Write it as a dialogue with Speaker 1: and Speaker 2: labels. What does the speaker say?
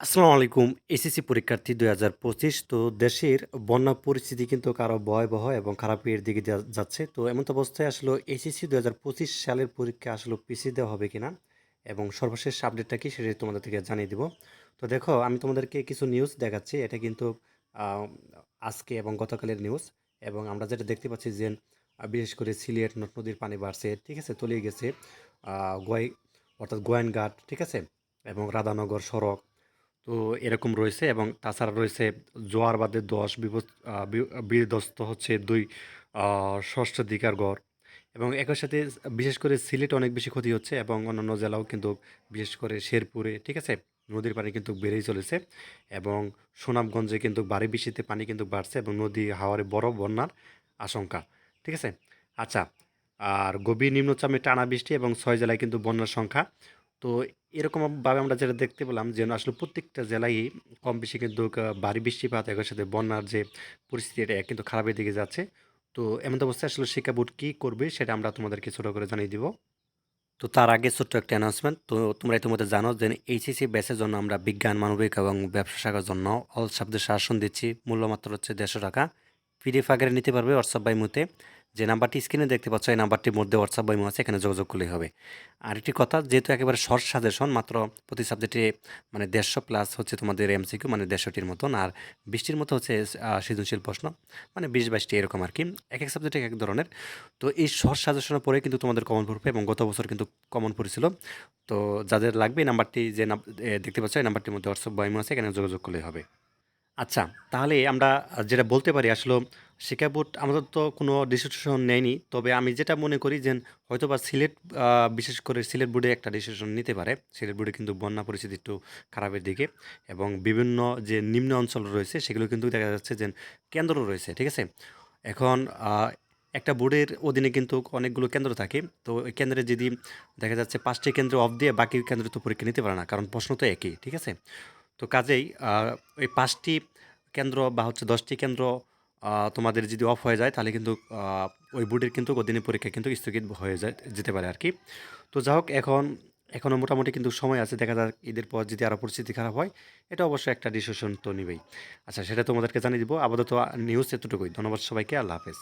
Speaker 1: আসসালামু আলাইকুম। এসএসসি পরীক্ষার্থী দুই হাজার পঁচিশ, তো দেশের বন্যা পরিস্থিতি কিন্তু কারও ভয়াবহ এবং খারাপের দিকে যাচ্ছে। তো এমন তো অবস্থায় আসলে এসএসসি দুই হাজার পঁচিশ সালের পরীক্ষা আসলে পিছিয়ে দেওয়া হবে কিনা এবং সর্বশেষ আপডেটটা কি সেটা তোমাদের থেকে জানিয়ে দিব। তো দেখো, আমি তোমাদেরকে কিছু নিউজ দেখাচ্ছি। এটা কিন্তু আজকে এবং গতকালের নিউজ এবং আমরা যেটা দেখতে পাচ্ছি যে বিশেষ করে সিলেট নদ নদীর পানি বাড়ছে, ঠিক আছে? তলিয়ে গেছে গোয়াই অর্থাৎ গোয়াইনঘাট, ঠিক আছে? এবং রাধানগর সড়ক তো এরকম রয়েছে এবং তাছাড়া রয়েছে জোয়ার বাদে দশ বিধ্বস্ত হচ্ছে দুই ষষ্ঠ দিকার গড়। এবং একই সাথে বিশেষ করে সিলেট অনেক বেশি ক্ষতি হচ্ছে এবং অন্যান্য জেলাও কিন্তু বিশেষ করে শেরপুরে, ঠিক আছে? নদীর পানি কিন্তু বেড়েই চলেছে এবং সুনামগঞ্জে কিন্তু বাড়ি বৃষ্টিতে পানি কিন্তু বাড়ছে এবং নদী হাওয়ারে বড় বন্যার আশঙ্কা, ঠিক আছে? আচ্ছা আর গভীর নিম্নচামে টানা বৃষ্টি এবং ছয় জেলায় কিন্তু বন্যার সংখ্যা তো এরকমভাবে আমরা যেটা দেখতে পেলাম যে আসলে প্রত্যেকটা জেলায় কম বেশি কিন্তু ভারী বৃষ্টিপাত, একই সাথে বন্যার যে পরিস্থিতি, এটা কিন্তু খারাপের দিকে যাচ্ছে। তো এমন অবস্থায় আসলে শিক্ষা বোর্ড কী করবে সেটা আমরা তোমাদেরকে ছোটো করে জানিয়ে দিব। তো তার আগে ছোট্ট একটা অ্যানাউন্সমেন্ট তো তোমরা ইতিমধ্যে জানো যে এইচএসসি ব্যাচের জন্য আমরা বিজ্ঞান, মানবিক এবং ব্যবসা শাখার জন্য অল শব্দের শাসন দিচ্ছি। মূল্যমাত্র হচ্ছে দেড়শো টাকা। পিডিএফ আকারে নিতে পারবে হোয়াটসঅ্যাপ বাই মুতে যে নাম্বারটি স্ক্রিনে দেখতে পাচ্ছ, এই নাম্বারটির মধ্যে হোয়াটসঅ্যাপ বাই মো আছে, এখানে যোগাযোগ করলেই হবে। আর একটি কথা, যেহেতু একেবারে শর্ট সাজেশন মাত্র প্রতি সাবজেক্টে মানে দেড়শো প্লাস হচ্ছে তোমাদের এমসিকিউ মানে দেড়শোটির মতন, আর বৃষ্টির মতো হচ্ছে সৃজনশীল প্রশ্ন মানে বিশ বাইশটি এরকম আর কি, এক এক সাবজেক্টে এক এক ধরনের। তো এই শর্ট সাজেশনের পরে কিন্তু তোমাদের কমন পড়বে এবং গত বছর কিন্তু কমন পড়েছিল তো যাদের লাগবে, এই নাম্বারটি যে দেখতে পাচ্ছ, এই নাম্বারটির মধ্যে হোয়াটসঅ্যাপ বা ইমো আছে, এখানে যোগাযোগ করলেই হবে। আচ্ছা তাহলে আমরা যেটা বলতে পারি, আসলে শিক্ষা বোর্ড আমাদের তো কোনো ডিসিশন নেয়নি। তবে আমি যেটা মনে করি যে হয়তো বা সিলেট বিশেষ করে সিলেট বোর্ডে একটা ডিসিশন নিতে পারে। সিলেট বোর্ডে কিন্তু বন্যা পরিস্থিতি একটু খারাপের দিকে এবং বিভিন্ন যে নিম্ন অঞ্চল রয়েছে, সেগুলো কিন্তু দেখা যাচ্ছে যে কেন্দ্র রয়েছে, ঠিক আছে? এখন একটা বোর্ডের অধীনে কিন্তু অনেকগুলো কেন্দ্র থাকে। তো ওই কেন্দ্রে যদি দেখা যাচ্ছে পাঁচটি কেন্দ্র অফ দিয়ে বাকি কেন্দ্র তো পরীক্ষা নিতে পারে না, কারণ প্রশ্ন তো একই, ঠিক আছে? তো কাজেই ওই পাঁচটি কেন্দ্র বা হচ্ছে দশটি কেন্দ্র তোমাদের যদি অফ হয়ে যায়, তাহলে কিন্তু ওই বোর্ডের কিন্তু কদিনের পরীক্ষা কিন্তু স্থগিত হয়ে যায়, যেতে পারে আর কি তো যা হোক, এখন এখনও মোটামুটি কিন্তু সময় আছে, দেখা যাক ঈদের পর যদি আরও পরিস্থিতি খারাপ হয়, এটা অবশ্যই একটা ডিসিশন তো নেবেই। আচ্ছা সেটা তোমাদেরকে জানিয়ে দিব। আপাতত নিউজ এতটুকুই। ধন্যবাদ সবাইকে, আল্লাহ হাফেজ।